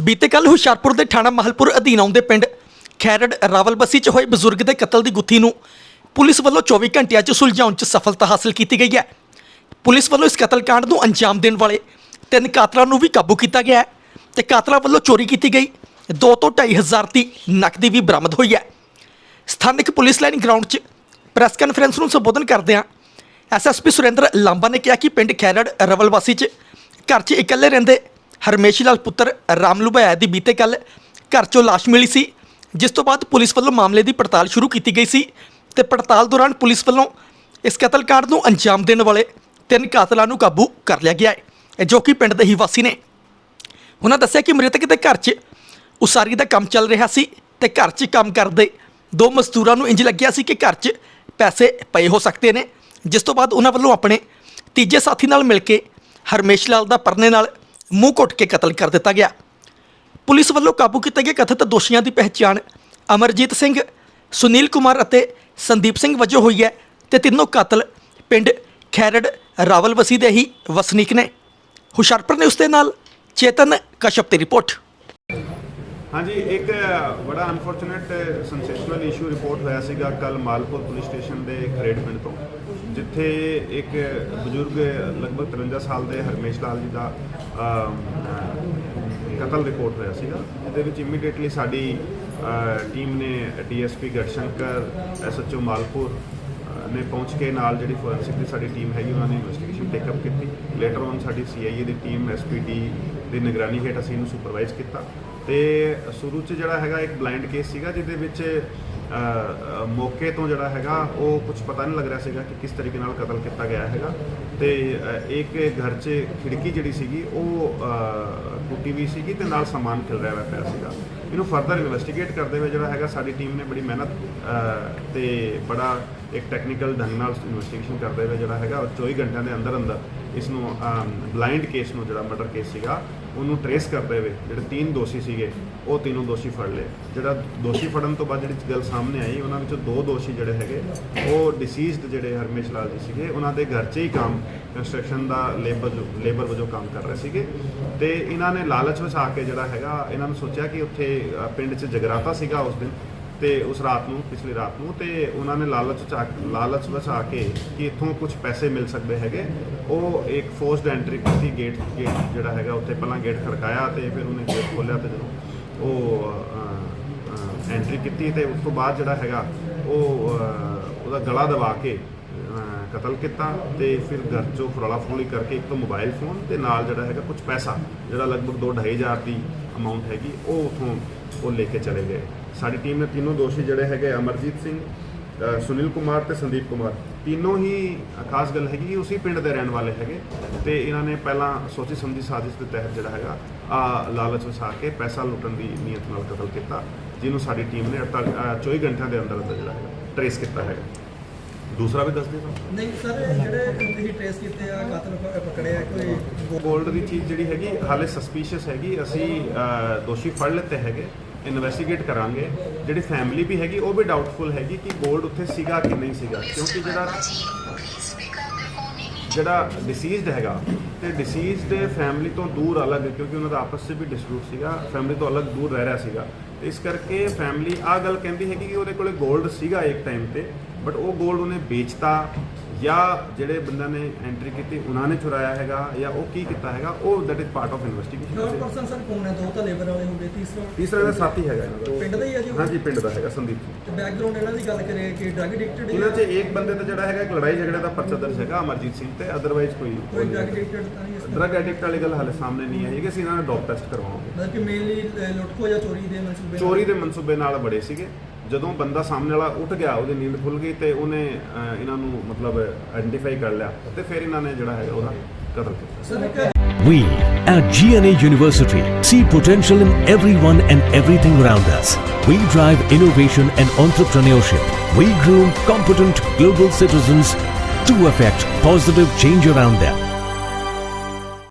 ਬੀਤੇ ਕੱਲ ਹੁਸ਼ਿਆਰਪੁਰ ਦੇ ਥਾਣਾ ਮਹਲਪੁਰ ਅਧੀਨ ਆਉਂਦੇ ਪਿੰਡ ਖੈਰੜ ਰਾਵਲਬਸੀ 'ਚ ਹੋਏ ਬਜ਼ੁਰਗ ਦੇ ਕਤਲ ਦੀ ਗੁੱਥੀ ਨੂੰ ਪੁਲਿਸ ਵੱਲੋਂ 24 ਘੰਟਿਆਂ 'ਚ ਸੁਲਝਾਉਣ 'ਚ ਸਫਲਤਾ ਹਾਸਲ ਕੀਤੀ ਗਈ ਹੈ। ਪੁਲਿਸ ਵੱਲੋਂ ਇਸ ਕਤਲकांड ਨੂੰ ਅੰਜਾਮ ਦੇਣ ਵਾਲੇ ਤਿੰਨ ਕਾਤਲਾਂ ਨੂੰ ਵੀ ਕਾਬੂ ਕੀਤਾ ਗਿਆ ਹੈ ਤੇ ਕਾਤਲਾਂ ਵੱਲੋਂ ਚੋਰੀ ਕੀਤੀ ਗਈ। 2 ਤੋਂ 2.5 ਹਜ਼ਾਰ ਦੀ ਨਕਦੀ ਵੀ ਬਰਾਮਦ ਹੋਈ ਹੈ। ਸਥਾਨਕ ਪੁਲਿਸ ਲਾਈਨ ਗਰਾਊਂਡ 'ਚ ਪ੍ਰੈਸ ਕਾਨਫਰੰਸ ਨੂੰ ਸੰਬੋਧਨ ਕਰਦਿਆਂ ਐਸਐਸਪੀ ਸੁਰਿੰਦਰ ਲਾਂਬਾ ਨੇ ਕਿਹਾ ਕਿ ਪਿੰਡ ਖੈਰੜ ਰਵਲਵਾਸੀ 'ਚ ਘਰ 'ਚ ਇਕੱਲੇ ਰਹਿੰਦੇ ਹਰਮੇਸ਼ ਲਾਲ ਪੁੱਤਰ ਰਾਮਲੂ ਭਾਇਆ ਦੀ ਬੀਤੇ ਕੱਲ ਘਰ 'ਚੋਂ ਲਾਸ਼ ਮਿਲੀ ਸੀ, ਜਿਸ ਤੋਂ ਬਾਅਦ ਪੁਲਿਸ ਵੱਲੋਂ ਮਾਮਲੇ ਦੀ ਪੜਤਾਲ ਸ਼ੁਰੂ ਕੀਤੀ ਗਈ ਸੀ ਤੇ ਪੜਤਾਲ ਦੌਰਾਨ ਪੁਲਿਸ ਵੱਲੋਂ ਇਸ ਕਤਲकांड ਨੂੰ ਅੰਜਾਮ ਦੇਣ ਵਾਲੇ ਤਿੰਨ ਕਾਤਲਾਂ ਨੂੰ ਕਾਬੂ ਕਰ ਲਿਆ ਗਿਆ ਹੈ, ਜੋ ਕਿ ਪਿੰਡ ਦੇ ਹੀ ਵਾਸੀ ਨੇ। ਉਹਨਾਂ ਦੱਸਿਆ ਕਿ ਮ੍ਰਿਤਕ ਦੇ ਘਰ 'ਚ ਉਸਾਰੀ ਦਾ ਕੰਮ ਚੱਲ ਰਿਹਾ ਸੀ ਤੇ ਘਰ 'ਚ ਕੰਮ ਕਰਦੇ ਦੋ ਮਜ਼ਦੂਰਾਂ ਨੂੰ ਇੰਜ ਲੱਗਿਆ ਸੀ ਕਿ ਘਰ 'ਚ ਪੈਸੇ ਪਏ ਹੋ ਸਕਦੇ ਨੇ, ਜਿਸ ਤੋਂ ਬਾਅਦ ਉਹਨਾਂ ਵੱਲੋਂ ਆਪਣੇ ਤੀਜੇ ਸਾਥੀ ਨਾਲ ਮਿਲ ਕੇ ਹਰਮੇਸ਼ ਲਾਲ ਦਾ ਪਰਨੇ ਨਾਲ ਮੂੰਹ ਘੁੱਟ ਕੇ ਕਤਲ ਕਰ ਦਿੱਤਾ ਗਿਆ। ਪੁਲਿਸ ਵੱਲੋਂ ਕਾਬੂ ਕੀਤੇ ਗਏ ਕਥਿਤ ਦੋਸ਼ੀਆਂ ਦੀ ਪਹਿਚਾਣ ਅਮਰਜੀਤ ਸਿੰਘ, ਸੁਨੀਲ ਕੁਮਾਰ ਅਤੇ ਸੰਦੀਪ ਸਿੰਘ ਵਜੋਂ ਹੋਈ ਹੈ ਤੇ ਤਿੰਨੋਂ ਕਤਲ ਪਿੰਡ ਖੈਰੜ ਰਾਵਲਵਸੀ ਦੇ ਹੀ ਵਸਨੀਕ ਨੇ। ਹੁਸ਼ਿਆਰਪੁਰ ਨੇ ਉਸ ਦੇ ਨਾਲ ਚੇਤਨ ਕਸ਼ਪ ਦੀ ਰਿਪੋਰਟ। ਹਾਂਜੀ, ਇੱਕ ਬੜਾ ਅਨਫੋਰਚੂਨੇਟ ਸੈਂਸੇਸ਼ਨਲ ਇਸ਼ੂ ਰਿਪੋਰਟ ਹੋਇਆ ਸੀਗਾ ਕੱਲ ਮਾਲਪੁਰ ਪੁਲਿਸ ਸਟੇਸ਼ਨ ਦੇ ਖਰੇੜ ਪਿੰਡ ਤੋਂ। ਜਿੱਥੇ ਇੱਕ ਬਜ਼ੁਰਗ ਲਗਭਗ 53 ਸਾਲ ਦੇ ਹਰਮੇਸ਼ ਲਾਲ ਜੀ ਦਾ ਕਤਲ ਰਿਪੋਰਟ ਹੋਇਆ ਸੀਗਾ। ਜਿਹਦੇ ਵਿੱਚ ਇਮੀਡੀਏਟਲੀ ਸਾਡੀ ਟੀਮ ਨੇ ਡੀਐਸਪੀ ਗੜਸ਼ੰਕਰ ਐਸਐਚਓ ਮਾਲਪੁਰ ਨੇ ਪਹੁੰਚ ਕੇ ਨਾਲ ਜਿਹੜੀ ਫੋਰੈਂਸਿਕ ਦੀ ਸਾਡੀ ਟੀਮ ਹੈਗੀ, ਉਹਨਾਂ ਨੇ ਇਨਵੈਸਟੀਗੇਸ਼ਨ ਟੇਕਅਪ ਕੀਤੀ। ਲੇਟਰ ਔਨ ਸਾਡੀ ਸੀਆਈਏ ਦੀ ਟੀਮ ਐਸਪੀਡੀ ਦੀ ਨਿਗਰਾਨੀ ਹੇਠ ਅਸੀਂ ਇਹਨੂੰ ਸੁਪਰਵਾਈਜ਼ ਕੀਤਾ। ਤੇ ਸ਼ੁਰੂ 'ਚ ਜਿਹੜਾ ਹੈਗਾ ਇੱਕ ਬਲਾਈਂਡ ਕੇਸ ਸੀਗਾ, ਜਿਹਦੇ ਵਿੱਚ ਮੌਕੇ ਤੋਂ ਜਿਹੜਾ ਹੈਗਾ ਉਹ ਕੁਝ ਪਤਾ ਨਹੀਂ ਲੱਗ ਰਿਹਾ ਸੀਗਾ ਕਿ ਕਿਸ ਤਰੀਕੇ ਨਾਲ ਕਤਲ ਕੀਤਾ ਗਿਆ ਹੈਗਾ। ਤੇ ਇੱਕ ਘਰ 'ਚ ਖਿੜਕੀ ਜਿਹੜੀ ਸੀਗੀ ਉਹ ਟੁੱਟੀ ਵੀ ਸੀਗੀ ਤੇ ਨਾਲ ਸਮਾਨ ਖਿਲ ਰਿਹਾ ਹੋਇਆ ਪਿਆ ਸੀਗਾ। ਇਹਨੂੰ ਫਰਦਰ ਇਨਵੈਸਟੀਗੇਟ ਕਰਦੇ ਹੋਏ ਜਿਹੜਾ ਹੈਗਾ ਸਾਡੀ ਟੀਮ ਨੇ ਬੜੀ ਮਿਹਨਤ ਅ, ਤੇ ਬੜਾ ਇੱਕ ਟੈਕਨੀਕਲ ਢੰਗ ਨਾਲ ਇਨਵੈਸਟੀਗੇਸ਼ਨ ਕਰਦੇ ਹੋਏ ਜਿਹੜਾ ਹੈਗਾ ਉਹ 24 ਘੰਟਿਆਂ ਦੇ ਅੰਦਰ ਅੰਦਰ ਇਸ ਨੂੰ ਬਲਾਈਂਡ ਕੇਸ ਨੂੰ ਜਿਹੜਾ ਮਰਡਰ ਕੇਸ ਸੀਗਾ, ਉਹਨੂੰ ਟਰੇਸ ਕਰਦੇ ਹੋਏ ਜਿਹੜੇ ਤਿੰਨ ਦੋਸ਼ੀ ਸੀਗੇ, ਉਹ ਤਿੰਨੋਂ ਦੋਸ਼ੀ ਫੜ ਲਏ। ਜਿਹੜਾ ਦੋਸ਼ੀ ਫੜਨ ਤੋਂ ਬਾਅਦ ਜਿਹੜੀ ਗੱਲ ਸਾਹਮਣੇ ਆਈ, ਉਹਨਾਂ ਵਿੱਚੋਂ ਦੋ ਦੋਸ਼ੀ ਜਿਹੜੇ ਹੈਗੇ, ਉਹ ਡਿਸੀਜ਼ਡ ਜਿਹੜੇ ਹਰਮੇਸ਼ ਲਾਲ ਜੀ ਸੀਗੇ, ਉਹਨਾਂ ਦੇ ਘਰ 'ਚ ਹੀ ਕੰਮ ਕੰਸਟਰਕਸ਼ਨ ਦਾ ਲੇਬਰ ਲੇਬਰ ਵਜੋਂ ਕੰਮ ਕਰ ਰਹੇ ਸੀਗੇ। ਤੇ ਇਹਨਾਂ ਨੇ ਲਾਲਚ ਵਿੱਚ ਆ ਕੇ ਜਿਹੜਾ ਹੈਗਾ, ਇਹਨਾਂ ਨੂੰ ਸੋਚਿਆ ਕਿ ਉੱਥੇ ਪਿੰਡ 'ਚ ਜਗਰਾਤਾ ਸੀਗਾ ਉਸ ਦਿਨ। ਤੇ ਉਸ ਰਾਤ ਨੂੰ ਪਿਛਲੀ ਰਾਤ ਨੂੰ ਤੇ ਉਹਨਾਂ ਨੇ ਲਾਲਚ ਚ ਆ ਲਾਲਚ ਵਿੱਚ ਆ ਕੇ ਕਿ ਇੱਥੋਂ ਕੁਝ ਪੈਸੇ ਮਿਲ ਸਕਦੇ ਹੈਗੇ। ਉਹ ਇੱਕ ਫੋਰਸਡ ਐਂਟਰੀ ਕੀਤੀ ਗੇਟ ਗੇਟ ਜਿਹੜਾ ਹੈਗਾ ਉੱਥੇ ਪਹਿਲਾਂ ਗੇਟ ਖੜਕਾਇਆ ਤੇ ਫਿਰ ਉਹਨੇ ਗੇਟ ਖੋਲ੍ਹਿਆ ਤੇ ਜਦੋਂ ਉਹ ਐਂਟਰੀ ਕੀਤੀ ਤੇ ਉਸ ਤੋਂ ਬਾਅਦ ਜਿਹੜਾ ਹੈਗਾ ਉਹ ਅ, ਉਹਦਾ ਗਲਾ ਦਬਾ ਕੇ ਅ, ਕਤਲ ਕੀਤਾ ਤੇ ਫਿਰ ਘਰ ਚੋਂ ਫਰੋਲਾ ਫਰੋਲੀ ਕਰਕੇ ਇੱਕ ਤਾਂ ਮੋਬਾਈਲ ਫੋਨ ਤੇ ਨਾਲ ਜਿਹੜਾ ਹੈਗਾ ਕੁਝ ਪੈਸਾ ਜਿਹੜਾ ਲਗਭਗ 2 ਹਜ਼ਾਰ ਦੀ ਅਮਾਉਂਟ ਹੈਗੀ ਉਹ ਉਥੋਂ ਉਹ ਲੈ ਕੇ ਚਲੇ ਗਏ। ਸਾਡੀ ਟੀਮ ਨੇ ਤਿੰਨੋਂ ਦੋਸ਼ੀ ਜਿਹੜੇ ਹੈਗੇ ਅਮਰਜੀਤ ਸਿੰਘ ਸੁਨੀਲ ਕੁਮਾਰ ਤੇ ਸੰਦੀਪ ਕੁਮਾਰ। ਤਿੰਨੋਂ ਹੀ ਖਾਸ ਗੱਲ ਹੈਗੀ ਕਿ ਉਸੇ ਪਿੰਡ ਦੇ ਰਹਿਣ ਵਾਲੇ ਹੈਗੇ ਤੇ ਇਹਨਾਂ ਨੇ ਪਹਿਲਾਂ ਸੋਚੀ ਸਮਝੀ ਸਾਜ਼ਿਸ਼ ਦੇ ਤਹਿਤ ਜਿਹੜਾ ਹੈਗਾ ਆ ਲਾਲਚ ਵਸਾ ਕੇ ਪੈਸਾ ਲੁੱਟਣ ਦੀ ਨੀਅਤ ਨਾਲ ਕਤਲ ਕੀਤਾ ਜਿਹਨੂੰ ਸਾਡੀ ਟੀਮ ਨੇ 48 ਅ, 24 ਘੰਟਿਆਂ ਦੇ ਅੰਦਰ ਅੰਦਰ ਜਿਹੜਾ ਹੈਗਾ ਟਰੇਸ ਕੀਤਾ ਹੈਗਾ। ਦੂਸਰਾ ਵੀ ਦੱਸ ਦੇ ਤਾਂ। ਨਹੀਂ ਸਰ ਜਿਹੜੇ ਤੁਸੀਂ ਟ੍ਰੇਸ ਕੀਤੇ ਆ ਕਾਤਲ ਪਕੜਿਆ ਕੋਈ ਗੋਲਡ ਦੀ ਚੀਜ਼ ਜਿਹੜੀ ਹੈਗੀ ਹਾਲੇ ਸਸਪੀਸ਼ੀਅਸ ਹੈਗੀ ਅਸੀਂ ਦੋਸ਼ੀ ਫੜ ਲਿੱਤੇ ਹੈਗੇ। ਇਨਵੈਸਟੀਗੇਟ ਕਰਾਂਗੇ। ਜਿਹੜੀ ਫੈਮਿਲੀ ਵੀ ਹੈਗੀ ਉਹ ਵੀ ਡਾਊਟਫੁਲ ਹੈਗੀ ਕਿ ਗੋਲਡ ਉੱਥੇ ਸੀਗਾ ਕਿ ਨਹੀਂ ਸੀਗਾ। ਕਿਉਂਕਿ ਜਿਹੜਾ ਜਿਹੜਾ ਡਿਸੀਜ਼ਡ ਹੈਗਾ ਤੇ ਡਿਸੀਜ਼ਡ ਫੈਮਿਲੀ ਤੋਂ ਦੂਰ ਅਲੱਗ ਕਿਉਂਕਿ ਉਹਨਾਂ ਦਾ ਆਪਸ ਵਿੱਚ ਵੀ ਡਿਸਪਿਊਟ ਸੀਗਾ ਫੈਮਿਲੀ ਤੋਂ ਅਲੱਗ ਦੂਰ ਰਹਿ ਰਿਹਾ ਸੀਗਾ। ਤੇ ਇਸ ਕਰਕੇ ਫੈਮਿਲੀ ਆ ਗੱਲ ਕਹਿੰਦੀ ਹੈਗੀ ਕਿ ਉਹਦੇ ਕੋਲੇ 골ਡ ਸੀਗਾ ਇੱਕ ਟਾਈਮ ਤੇ ਬਟ ਉਹ 골ਡ ਉਹਨੇ ਵੇਚਤਾ ਜਾਂ ਜਿਹੜੇ ਬੰਦਿਆਂ ਨੇ ਐਂਟਰੀ ਕੀਤੀ ਉਹਨਾਂ ਨੇ ਚੁਰਾਇਆ ਹੈਗਾ ਜਾਂ ਉਹ ਕੀ ਕੀਤਾ ਹੈਗਾ ਉਹ that is part of third investigation person sir ਕੌਣ ਹੈ? ਦੋ ਤਾਂ ਲੇਬਰ ਵਾਲੇ ਹੋ ਗਏ ਤੀਸਰਾ? ਤੀਸਰਾ ਦਾ ਸਾਥੀ ਹੈਗਾ ਇਹਨਾਂ ਦਾ ਪਿੰਡ ਦਾ ਹੀ ਹੈ ਜੀ? ਹਾਂਜੀ ਪਿੰਡ ਦਾ ਹੈਗਾ ਸੰਦੀਪ ਜੀ। ਤੇ ਬੈਕਗ੍ਰਾਉਂਡ ਇਹਨਾਂ ਦੀ ਗੱਲ ਕਰੀਏ ਕਿ ਡਰਗ ਐਡਿਕਟਡ ਇਹਨਾਂ 'ਚ ਇੱਕ ਬੰਦੇ ਤੇ ਜਿਹੜਾ ਹੈਗਾ ਇੱਕ ਲੜਾਈ ਝਗੜੇ ਦਾ ਪਰਚਾ ਦਰਜ ਹੈਗਾ ਅਮਰਜੀਤ ਸਿੰਘ ਤੇ ਅਦਰਵਾਈਜ਼ ਕੋਈ ਕੋਈ ਡਰਗ ਐਡਿਕਟਡ ਤਾਂ ਨਹੀਂ ਇਸ? ਡਰਗ ਐਡਿਕਟ ਵਾਲੀ ਗੱਲ ਹਾਲੇ ਸਾਹਮਣੇ ਨਹੀਂ ਆਈ ਕਿ ਅਸੀਂ ਇਹਨਾਂ ਨੇ ਡੋਪ ਟੈਸਟ ਕਰਵਾਵਾਂਗੇ ਮਤਲਬ ਕਿ ਮੇਨਲੀ ਲੁੱਟਖੋ ਜਾਂ ਚੋਰੀ ਦੇ ਮਨਸੂਬੇ? ਚੋਰੀ ਦੇ ਮਨਸੂਬੇ ਨਾਲ ਬੜੇ ਸੀਗੇ। ਜਦੋਂ ਬੰਦਾ ਸਾਹਮਣੇ ਵਾਲਾ ਉੱਠ ਗਿਆ ਉਹਦੀ ਨੀਂਦ ਖੁੱਲ ਗਈ ਤੇ ਉਹਨੇ ਅਹ, ਇਹਨਾਂ ਨੂੰ ਮਤਲਬ ਆਇਡੈਂਟੀਫਾਈ ਕਰ ਲਿਆ ਤੇ ਫਿਰ ਇਹਨਾਂ ਨੇ ਜਿਹੜਾ ਹੈਗਾ ਉਹਦਾ ਕਤਲ ਕੀਤਾ We at GNA University see potential in everyone and everything around us. We drive innovation and entrepreneurship. We groom competent global citizens to affect positive change around them.